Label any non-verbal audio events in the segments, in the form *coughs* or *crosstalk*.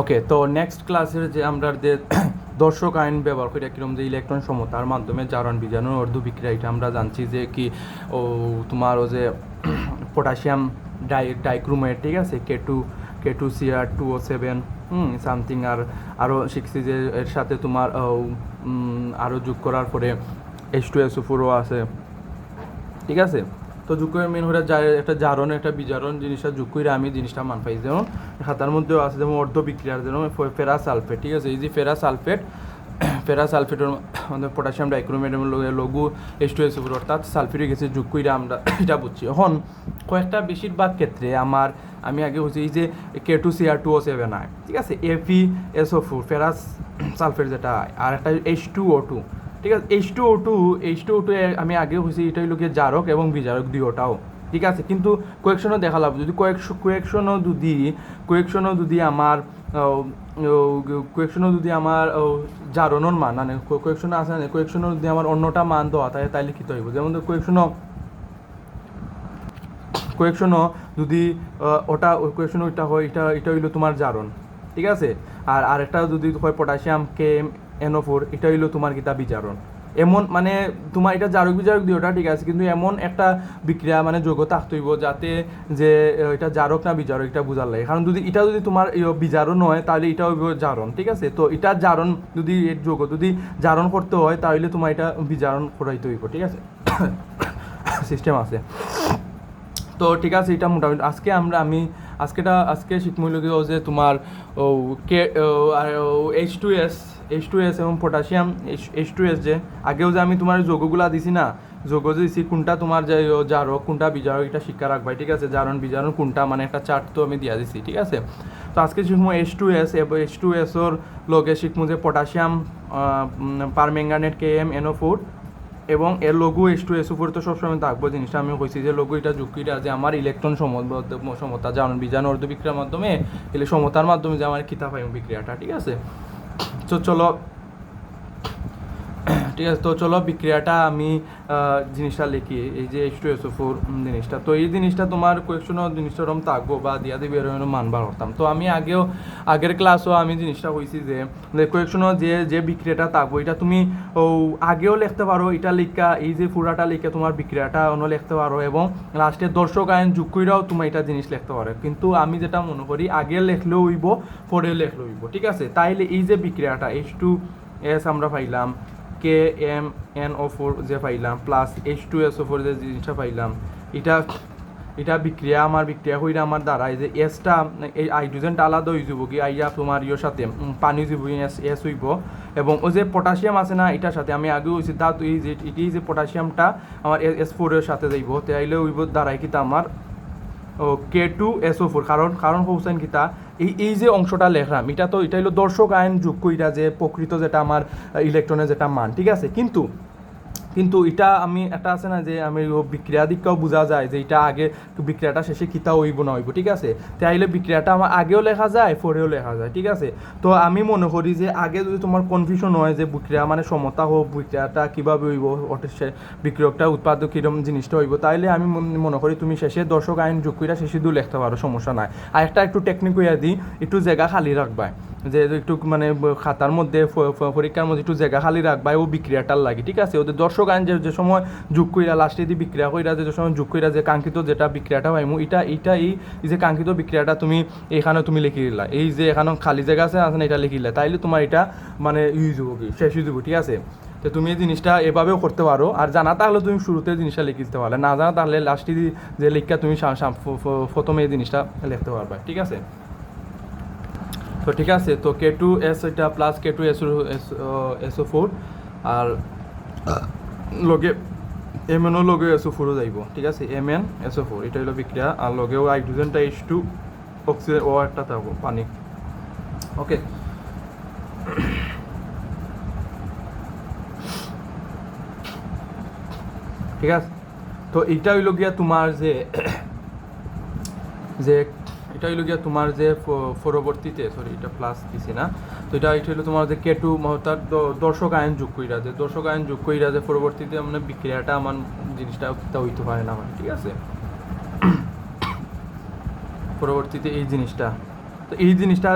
ওকে তো নেক্সট ক্লাসের যে আমরা যে দর্শক আইন ব্যবহার করি কীরকম যে ইলেকট্রন সমতার মাধ্যমে জারণ বিজারণ অর্ধ বিক্রিয়া, এটা আমরা জানছি যে কি, ও তোমার ও যে পটাশিয়াম ডাই ডাইক্রোমেট ঠিক আছে K two K two C R two O seven hmm something আর আরও শিখছি যে এর সাথে তোমার আরও যোগ করার পরে এইচ টু এস ফোরও আছে, ঠিক আছে? তো যোগ মেন যায় একটা জারণ, একটা বিজারণ জিনিসটা করে আমি জিনিসটা মান পাই যেমন খাতার মধ্যেও আছে যেমন অর্ধ বিক্রিয়ার যেমন ফেরা সালফেট, ঠিক আছে? এই যে ফেরা সালফেট, *coughs* ফেরা সালফেটের আমাদের পটাশিয়াম ডাইক্রোমেট লঘু এইচ টু এস অর্থাৎ সালফেটিক অ্যাসিড যোগ আমরা *coughs* এটা বুঝছি। এখন কয়েকটা বেশিরভাগ ক্ষেত্রে আমার, আমি আগে হচ্ছে এই যে K two C R two O seven আয় ঠিক আছে? AP S O four ferrous sulphate যেটা আর একটা এইচ টু ও টু ঠিক আছে H two O two H two O two আমি আগে হয়েছি এটা গিয়ে জারক এবং বিজারক দুইটাও ঠিক আছে? কিন্তু কোয়েকশনও দেখা লাভ, যদি কয়েক কোয়েকশনও যদি কোয়েকশনও যদি আমার কোয়েকশনও যদি আমার জারণর মান মানে কোয়েকশনও আছে না কোয়েকশনও যদি আমার অন্যটা মান দেওয়া থাকে তাই লিখিত হইব যেমন কোয়েকশনও কোয়েকশনও যদি ওটা কোয়েকশন ওইটা হয় এটা এটা হইল তোমার জারণ ঠিক আছে? আর আরেকটা যদি হয় পটাশিয়াম কে এনও ফোর, এটা হইল তোমার কিতা বিজারণ। এমন মানে তোমার এটা জারক বিজারক দিয়ে ওটা ঠিক আছে, কিন্তু এমন একটা বিক্রিয়া মানে যোগ্য থাকতে হইব যাতে যে এটা জারক না বিজারক, এটা বোঝার লাগে। কারণ যদি এটা যদি তোমার বিজারণ হয়, তাহলে এটা হইব জারণ, ঠিক আছে? তো এটা জারণ যদি এর যোগ্য যদি জারণ করতে হয়, তাহলে তোমার এটা বিজারণ করাইতে হইব, ঠিক আছে? *coughs* সিস্টেম আছে। তো ঠিক আছে, এটা মোটামুটি, আজকে আমরা, আমি, আজকেটা, আজকে শিখমূল্য যে তোমার, ও, K H two S H two S এবং পটাশিয়াম এইচ টু এস যে, আগেও যে আমি তোমার যোগগুলা দিছি না, যোগ দিছি, কোনটা তোমার যে জারক কোনটা বিজারক এটা শিক্ষা রাখবাই ঠিক আছে? জারণ বিজারণ কোনটা মানে একটা চার্ট তো আমি দিয়া দিছি, ঠিক আছে? তো আজকে শিখব এইচ টু এস এবং এইচ টু এসর লগে শিখব যে potassium permanganate K M N O four এবং এর লঘু এস টু এস উপরে তো সবসময় থাকব জিনিসটা আমি কইছি যে, লঘু এটা যুক্তিটা যে আমার ইলেকট্রন সমতা জানন বিজান অর্ধ বিক্রিয়ার মাধ্যমে, এলে সমতার মাধ্যমে যে আমার কিতা পাই বিক্রিয়াটা ঠিক আছে? চলো ঠিক আছে, তো চলো বিক্রিয়াটা আমি জিনিসটা লিখি। এই যে এইচ টু এস ফোর জিনিসটা। তো এই জিনিসটা তোমার কোয়েকশনও জিনিসটা ওরকম থাকব বা দিয়া দিবি এরকম মানবার করতাম তো আমি আগেও, আগের ক্লাসও আমি জিনিসটা কইছি যে কোয়েকশনও যে যে বিক্রিয়াটা থাকব, এটা তুমি, ও, আগেও লিখতে পারো। এটা লিখা, এই যে পুরাটা লিখে তোমার বিক্রিয়াটা অন্য লিখতে পারো এবং লাস্টে দর্শক আইন যোগ কইরাও তুমি এটা জিনিস লিখতে পারো। কিন্তু আমি যেটা মনে করি, আগে লেখলেও হইব পরেও লেখলেও হইব, ঠিক আছে? তাইলে এই যে বিক্রিয়াটা এইচ টু এস আমরা পাইলাম K M N O four যে পাইলাম plus H two S O four যে জিনিসটা পাইলাম, এটা এটা বিক্রিয়া আমার বিক্রিয়া হইলে আমার দ্বারাই যে এসটা এই হাইড্রোজেনটা আলাদা হয়ে যাব কি, আইয়া তোমার ইয়ের সাথে পানি যাব এস এস হইব। এবং ওই যে পটাশিয়াম আছে না এটার সাথে আমি আগে হয়েছি তা এই যে এটি যে পটাশিয়ামটা আমার এস ফোরের সাথে যাইব তাইলে হইব দ্বারাই কিতা আমার ও K two S O four কারণ কারণ হোসেন কিতা এই এই যে অংশটা লেখলাম, এটা তো এটা হলো দর্শক আইন যোগ কইরা যে প্রকৃত যেটা আমার ইলেকট্রনের যেটা মান, ঠিক আছে? কিন্তু কিন্তু এটা আমি একটা আছে না যে আমি বিক্রিয়া দিকটাও বোঝা যায় যে এটা আগে বিক্রিয়াটা শেষে কিতা হইব না হইব, ঠিক আছে? তাইলে বিক্রিয়াটা আমার আগেও লেখা যায় পরেও লেখা যায়, ঠিক আছে? তো আমি মনে করি যে আগে যদি তোমার কনফিউশন হয় যে বিক্রিয়া মানে সমতা হোক বিক্রিয়াটা কীভাবে হইব বিক্রিয়কটা উৎপাদক কীরকম জিনিসটা হইব, তাইলে আমি মন- করি তুমি শেষে দর্শক আইন যোগ কইরা শেষে দিও লিখতে পারো সমস্যা নাই। আর একটা একটু টেকনিক হইয়া দিই একটু জায়গা খালি রাখবাই যে একটু মানে খাতার মধ্যে পরীক্ষার মধ্যে একটু জায়গা খালি রাখবাই ও বিক্রিয়াটার লাগে, ঠিক আছে? ওদের দর্শক আইন যে সময় যোগ কইরা লাস্টে দিয়ে বিক্রিয়া কইরা, যে সময় যোগ কইরা যে কাঙ্ক্ষিত যেটা বিক্রিয়াটা পাইমু এটা এটা এই যে কাঙ্ক্ষিত বিক্রিয়াটা তুমি এখানে তুমি লিখে দিলা। এই যে এখানে খালি জায়গা আছে আছে এটা লিখে দিলা। তাইলে তোমার এটা মানে ইউজ হব কি, শেষ হয়ে ঠিক আছে? তো তুমি এই জিনিসটা এভাবেও করতে পারো। আর জানা তাহলে তুমি শুরুতে জিনিসটা লিখে দিতে পারলে। না জানা তাহলে লাস্টে যে লিখা তুমি প্রথমে এই জিনিসটা লিখতে পারবে, ঠিক আছে? তো ঠিক আছে তো কে টু এস এটা plus K two S S O four আর লগে এম এনও লগে এস ও ফোরও যাইব ঠিক আছে? M N S O four এটা হলো বিক্রিয়া। আর লগেও হাইড্রোজেনটা এইচ টু অক্সিজেন ও একটা থাকব পানি। ওকে ঠিক আছে? তো এইটা হইল গিয়া তোমার যে যে এটা হইল গিয়া তোমার যে পরবর্তীতে সরি এটা প্লাস দিছি না। তো এটা এটা হইল তোমার যে কে টু তার দর্শক আইন যোগ কইরা যে, দর্শক আয়ন যোগ কইরা যে পরবর্তীতে মানে বিক্রিয়াটা আমার জিনিসটা হইতে পারে না ঠিক আছে? *coughs* পরবর্তীতে এই জিনিসটা, তো এই জিনিসটা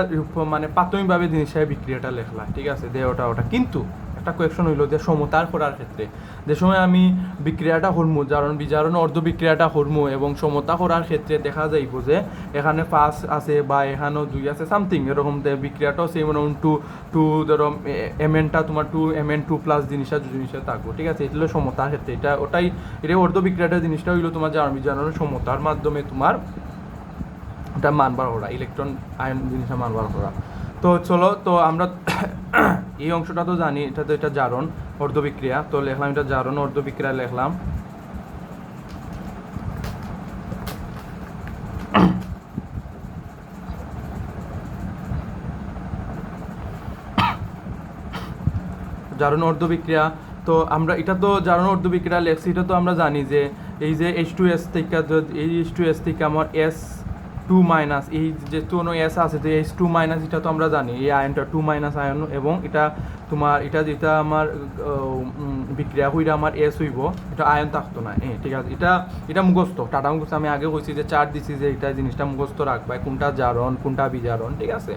মানে প্রাথমিকভাবে জিনিসটা বিক্রিয়াটা লেখলা, ঠিক আছে দে ওটা ওটা। কিন্তু একটা কোয়েকশন হইল যে সমতার করার ক্ষেত্রে। যে সময় আমি বিক্রিয়াটা হরমু জারণ বিজারণ, অর্ধ বিক্রিয়াটা হরমু এবং সমতা করার ক্ষেত্রে দেখা যাইব যে এখানে পাঁচ আছে বা এখানেও দুই আছে সামথিং এরকম বিক্রিয়াটাও সেম এরকম টু টু ধরো এম এনটা তোমার two M N two plus জিনিসটা জিনিসটা থাকব, ঠিক আছে? এটা হলো সমতার ক্ষেত্রে। এটা, ওটাই, এটা অর্ধ বিক্রিয়াটা জিনিসটা হইল তোমার জারণ বিজারণ সমতার মাধ্যমে তোমার এটা মান বার করা ইলেকট্রন আয়ন জিনিসটা মান বার করা। তো চলো, তো আমরা এই অংশটা তো জানি, এটা তো এটা জারণ, অর্ধবিক্রিয়া। তো লিখলাম এটা জারণ, অর্ধবিক্রিয়া লিখলাম। জারণ, অর্ধবিক্রিয়া, তো আমরা এটা তো জারণ, অর্ধবিক্রিয়া লেখছি, এটা তো আমরা জানি যে এই যে এইচ টু এস থেকে এই এইচ টু এস থেকে আমার এস টু মাইনাস এই যে কোনো এস আছে যে এইচ টু মাইনাস এটা তো আমরা জানি, এই আয়নটা টু মাইনাস আয়ন এবং এটা তোমার, এটা যেটা আমার বিক্রিয়া হইলে আমার এস হইব, এটা আয়ন থাকতো না হ্যাঁ ঠিক আছে, এটা এটা মুখস্থ, টাটা মুখস্থ, আমি আগে কইছি যে চার দিছি যে এটা জিনিসটা মুখস্থ রাখবা, কোনটা জারণ, কোনটা বিজারণ, ঠিক আছে?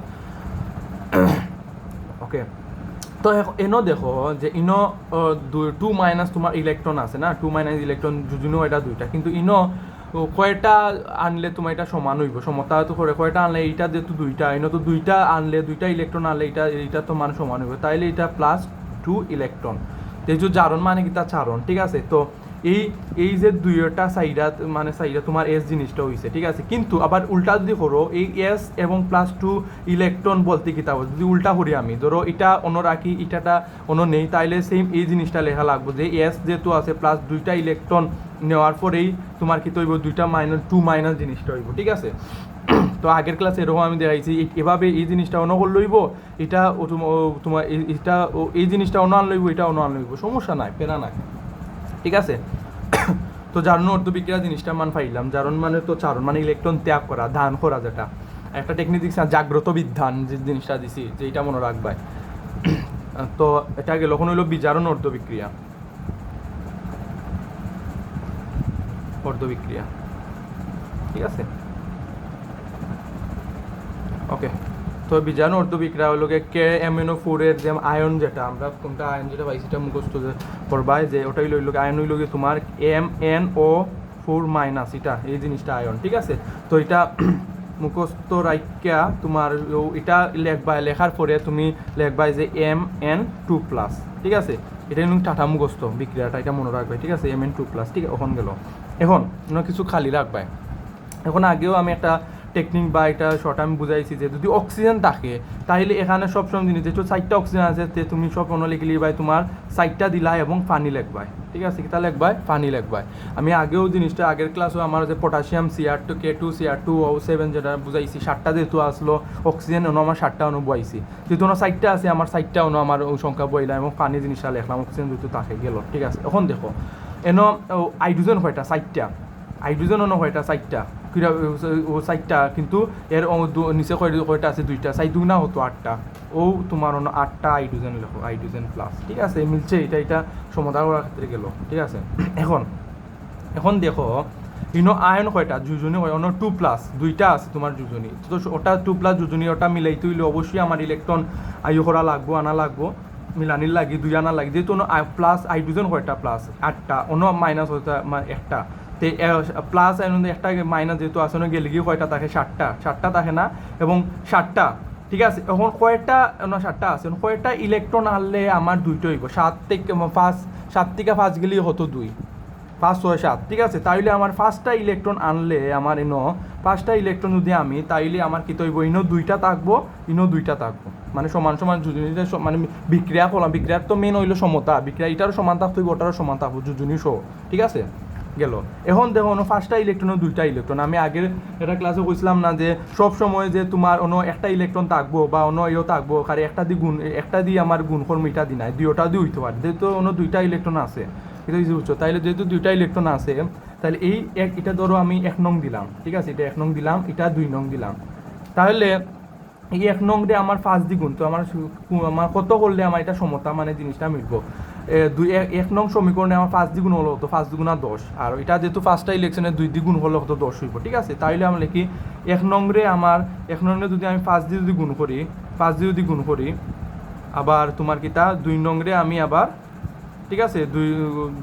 *coughs* ওকে তো এনো দেখো যে ইনো টু মাইনাস তোমার ইলেকট্রন আছে না টু মাইনাস ইলেকট্রন যদিও এটা দুইটা, কিন্তু ইনো ও, কয়টা আনলে তোমার এটা সমান হইব? সমতা তো করে কয়টা আনলে এইটা যেহেতু দুইটা ইনো তো দুইটা আনলে দুইটা ইলেকট্রন আনলে এটা এইটা তো মান সমান হইব। তাইলে এটা প্লাস টু ইলেকট্রন যে জারণ মানে কি? তা চারণ ঠিক আছে? তো এই এই যে দুইটা সাইডা মানে সাইডা তোমার এস জিনিসটা হইছে ঠিক আছে? কিন্তু আবার উল্টা যদি করো এই এস এবং প্লাস টু ইলেকট্রন বলতে কি তা? যদি উল্টা করি আমি ধরো এটা অন্য রাখি এটাটা অন্য নেই তাইলে সেম এই জিনিসটা লেখা লাগবে যে এস যেহেতু আছে প্লাস দুইটা ইলেকট্রন নেওয়ার পরেই তোমার কি তৈব দুইটা মাইনাস টু মাইনাস জিনিসটা হইব, ঠিক আছে? তো আগের ক্লাসে এরকম আমি দেখাইছি এভাবে এই জিনিসটা অন্য করে লইব, এটা ও তোমার এটা এই জিনিসটা অন্য লইব এটা অন্য লইব, সমস্যা নাই পেরা নাই, ঠিক আছে? *coughs* তো জারণ অর্ধবিক্রিয়া জিনিসটা মান পাইলাম, জারণ মানে তো চারণ মানে ইলেকট্রন ত্যাগ করা ধান করা যেটা। একটা টেকনিক দিচ্ছি জাগ্রত বিধান যে জিনিসটা দিছি, যে এটা মনে রাখবাই। *coughs* তো এটা গেল কোন হইল বিজারণ অর্ধবিক্রিয়া অর্ধবিক্রিয়া ঠিক আছে? ওকে। তো বিজারণ অর্ধবিক্রিয়া হলো গিয়ে কে এমএনও ফোরের যে আয়ন যেটা, আমরা কোনটা আয়ন যেটা পাইছি সেটা মুখস্থ করবাই যে ওটাই লইল আয়ন হইল তোমার M N O four minus, এটা, এই জিনিসটা আয়ন, ঠিক আছে? তো এটা *clears throat* মুখস্থ রাইকা তোমার এটা লেখবাই লেখার পরে তুমি লেখবাই যে এম এন টু প্লাস, ঠিক আছে? এটা টাটা মুখস্থ বিক্রিয়াটা, এটা মনে রাখবে, ঠিক আছে? এম এন টু প্লাস, ঠিক এখন গেল। এখন অন্য কিছু খালি রাখবাই এখন আগেও আমি একটা টেকনিক বা এটা শর্ট আমি বুঝাইছি যে যদি অক্সিজেন থাকে, তাহলে এখানে সবসময় জিনিস যেহেতু চারটা অক্সিজেন আছে তে তুমি সব অন্য লিখলি বাই তোমার চারটা দিলা এবং পানি লেখবাই ঠিক আছে, কিতা লেখবাই পানি লেখবাই আমি আগেও জিনিসটা, আগের ক্লাসও আমার যে potassium C R two K two C R two O seven যেটা বুঝাইছি, সাতটা যেহেতু আসলো অক্সিজেন অন্য আমার সাতটা অনু বইছি। যেহেতু অন্য চারটা আছে, আমার চারটা অনু আমার সংখ্যা বইলাম এবং পানি জিনিসটা লেখলাম অক্সিজেন যেহেতু তাকে গেল। ঠিক আছে, এখন দেখো এনো হাইড্রোজেন কয়টা চারটা হাইড্রোজেন অন্য কয়টা চারটা কিরা, ও চারটা কিন্তু এর নিচে কয়- কয়টা আছে? দুইটা। চাই দুই না হতো আটটা। ও, তোমার অন্য আটটা হাইড্রোজেন লেখো, হাইড্রোজেন প্লাস ঠিক আছে মিলছে, এটা এটা সমাধান করার ক্ষেত্রে গেল। ঠিক আছে। *clears throat* এখন এখন দেখো, ইনো আয়ন কয়টা যুজনি হয়, অন্য টু প্লাস দুইটা আছে তোমার যুজনি। তো ওটা টু প্লাস যুজনি, ওটা মিলাই তুইলে অবশ্যই আমার ইলেকট্রন আয়ু করা লাগবো, আনা লাগবো। মিলানির লাগে দুই আনা লাগি, যেহেতু প্লাস হাইড্রোজেন হয়টা প্লাস আটটা, অন্য মাইনাস মানে একটা। তে প্লাস একটা মাইনাস যেহেতু অন্য গেলে গিয়ে কয়টা থাকে? ষাটটা ষাটটা থাকে না? এবং ষাটটা ঠিক আছে? এখন কয়টা সাতটা আছে? কয়েকটা ইলেকট্রন আনলে আমার দুইটা হইব। সাত থেকে পাঁচ, সাত থেকে পাঁচ গেলে হতো দুই। পাঁচ, ছয়, সাত, ঠিক আছে? তাইলে আমার পাঁচটা ইলেকট্রন আনলে আমার ইনো পাঁচটা ইলেকট্রন যদি আমি, তাইলে আমার কি তৈব? ইনো দুইটা থাকব, ইনো দুইটা থাকব। মানে সমান সমান যুজুনিতে মানে বিক্রিয়া করলাম বিক্রিয়ার তো মেন হইল সমতা। বিক্রিয়া, এটারও সমান থাকতো ওটারও সমান থাকব, যুজুনি সহ। ঠিক আছে? গেল। এখন দেখো অন্য পাঁচটা ইলেকট্রন দুইটা ইলেকট্রন আমি আগের একটা ক্লাসে কইছিলাম না যে, সব সময় যে তোমার অন্য একটা ইলেকট্রন থাকব বা অন্য ইয়েও থাকব, খালি একটা দি গুণ একটা দিয়ে আমার গুণ কর্ম এটা দি নাই, দুইটা দিয়ে হইতে পারে। যেহেতু অন্য দুইটা ইলেকট্রন আছে। এটা কিছু বুঝছ তাইলে যেহেতু দুইটা ইলেকট্রন আছে তাহলে এই এক, এটা ধরো আমি এক নং দিলাম, ঠিক আছে? এটা এক নং দিলাম, এটা দুই নং দিলাম। তাহলে এই এক নং দিয়ে আমার পাঁচ দ্বিগুণ, তো আমার আমার কত করলে আমার এটা সমতা মানে জিনিসটা মিলবো দুই, এক- নং সমীকরণে আমার পাঁচ দ্বিগুণ হলো হতো পাঁচ দুগুণা দশ। আর এটা যেহেতু ফার্স্টটা ইলেকশনে দুই দ্বিগুণ হলো হতো দশ হইব, ঠিক আছে? তাইলে আমরা লিখি, এক নংরে আমার, এক নংরে যদি আমি পাঁচ দিয়ে যদি গুণ করি, পাঁচ দিয়ে যদি গুণ করি, আবার তোমার কিতা দুই নংরে আমি আবার ঠিক আছে, দুই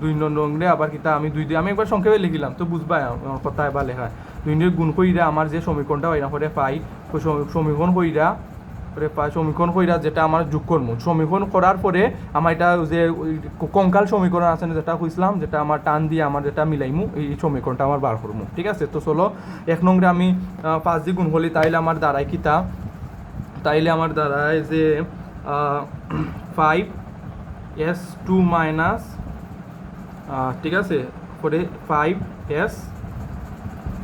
দুই নংরে আবার কিতা, আমি দুই আমি একবার সংক্ষেপে লিখিলাম, তো বুঝবাই আমার কথা এবার লেখা। দুই গুণ কইরা আমার যে সমীকরণটা হয় না করে পাই সমীকরণ কইরা পাই সমীকরণ কইরা যেটা আমার যোগ করব। সমীকরণ করার পরে আমার এটা যে কঙ্কাল সমীকরণ আছে না, যেটা কইছিলাম, যেটা আমার টান দিয়ে আমার যেটা মিলাইমু, এই সমীকরণটা আমার বার করব। ঠিক আছে, তো চলো, এক নংরে আমি পাঁচ দিয়ে গুণ হলি তাইলে আমার দাঁড়ায় কিতা? তাইলে আমার দাঁড়ায় যে *clears throat* ফাইভ এস টু মাইনাস ঠিক আছে? করে ফাইভ এস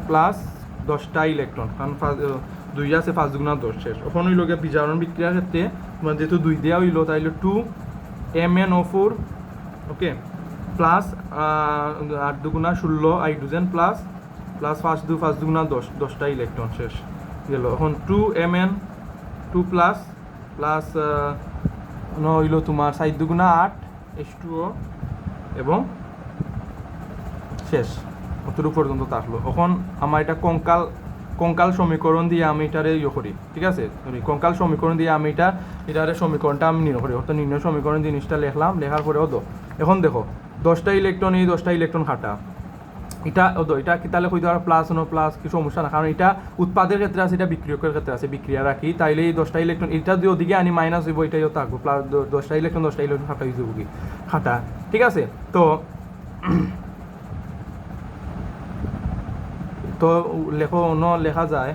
প্লাস দশটা ইলেকট্রন কারণ দুই আছে, পাঁচ দুগুণা দশ শেষ। ওখানে হইল গিয়ে বিজারণ বিক্রিয়ার ক্ষেত্রে তোমার যেহেতু দুই দেওয়া হইল তাইলে two M N O four okay plus আট দুগুণা ষোলো হাইড্রোজেন প্লাস প্লাস পাঁচ দু পাঁচ দুগুণা দশ, দশটা ইলেকট্রন শেষ। গেল। এখন two M N two plus plus হইল তোমার সাইড দুগুণা আট এস টু ও এবং শেষ। অতটুকু পর্যন্ত থাকল এখন আমার এটা কঙ্কাল কঙ্কাল সমীকরণ দিয়ে আমি এটারে ইয়ে করি, ঠিক আছে? কঙ্কাল সমীকরণ দিয়ে আমি এটা, এটারে সমীকরণটা আমি নির্ণয় করি। অর্থাৎ নির্ণয় সমীকরণ জিনিসটা লিখলাম, লেখার পরে হতো এখন দেখো, দশটা ইলেকট্রন এই দশটা ইলেকট্রন খাটা এটা এটা তাহলে কইতে পারো প্লাস নো প্লাস কি সমস্যা না। কারণ এটা উৎপাদের ক্ষেত্রে আছে, এটা বিক্রিয়কের ক্ষেত্রে আছে, বিক্রিয়া রাখি। তাইলে এই দশটা ইলেকট্রন এটা যদি ওদিকে আনি মাইনাস হইব এটাইও থাকব। প্লাস দশটা ইলেকট্রন দশটা ইলেকট্রন খাটা হয়ে যাব কি? খাটা। ঠিক আছে? তো তো লেখো অন্য লেখা যায়।